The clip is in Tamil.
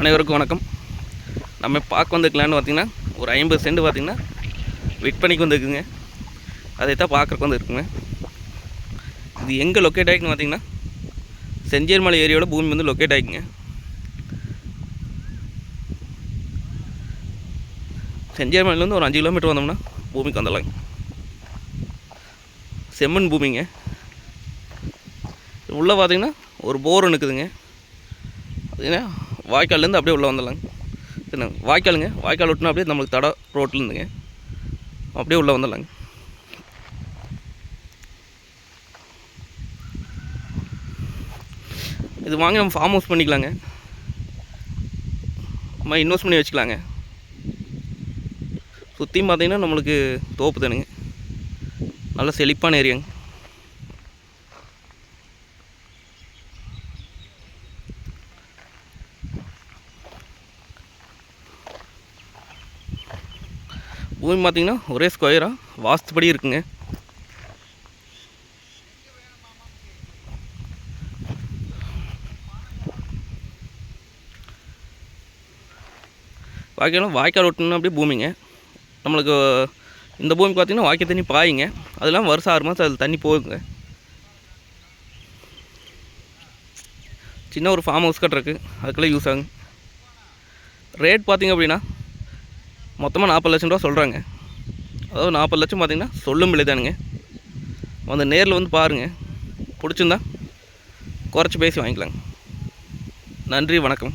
அனைவருக்கும் வணக்கம். நம்ம பார்க்க வந்துருக்கலான்னு பார்த்திங்கன்னா ஒரு ஐம்பது சென்ட் பார்த்திங்கன்னா விற்பனைக்கு வந்துருக்குங்க. அதை தான் பார்க்குறக்கு வந்துருக்குங்க. இது எங்கே லொக்கேட் ஆகிக்குன்னு பார்த்தீங்கன்னா செஞ்சேர்மலை ஏரியாவோட பூமி வந்து லொக்கேட் ஆகிக்குங்க செஞ்சேர்மலையிலேருந்து ஒரு அஞ்சு கிலோமீட்டர் வந்தோம்னா பூமிக்கு வந்துடலாங்க. செம்மண் பூமிங்க. உள்ளே பார்த்தீங்கன்னா ஒரு போர் ஒன்று இருக்குதுங்க. வாய்க்கால்லேருந்து அப்படியே உள்ளே வந்துடலாங்க. சரிண்ணா வாய்க்காலுங்க. வாய்க்கால் விட்டுனா அப்படியே நம்மளுக்கு தட ரோட்லேருந்துங்க. அப்படியே உள்ளே வந்துடலாங்க. இது வாங்கி நம்ம ஃபார்ம் ஹவுஸ் பண்ணிக்கலாங்க. நம்ம இன்வெஸ்ட் பண்ணி வச்சுக்கலாங்க. சுற்றியும் பார்த்தீங்கன்னா நம்மளுக்கு தோப்பு தானுங்க. நல்ல செழிப்பான ஏரியாங்க. பூமி பார்த்தீங்கன்னா ஒரே ஸ்கொயராக வாஸ்துபடி இருக்குங்க. வாய்க்காலும் வாய்க்கால் விட்டோம்னா அப்படியே பூமிங்க. நம்மளுக்கு இந்த பூமி பார்த்தீங்கன்னா வாய்க்கால் தண்ணி பாயுங்க. அதெல்லாம் வருஷம் ஆறு மாதம் அதில் தண்ணி போகுங்க. சின்ன ஒரு ஃபார்ம் ஹவுஸ் கட்டுறக்கு அதுக்கெல்லாம் யூஸ் ஆகுங்க. ரேட் பார்த்திங்க அப்படின்னா மொத்தமாக நாற்பது லட்சம் ரூபா சொல்கிறாங்க அதாவது நாற்பது லட்சம் பார்த்தீங்கன்னா சொல்லும் விலை தானுங்க. வந்து நேரில் வந்து பாருங்கள் பிடிச்சிருந்தா குறைச்சி பேசி வாங்கிக்கலாங்க. நன்றி வணக்கம்.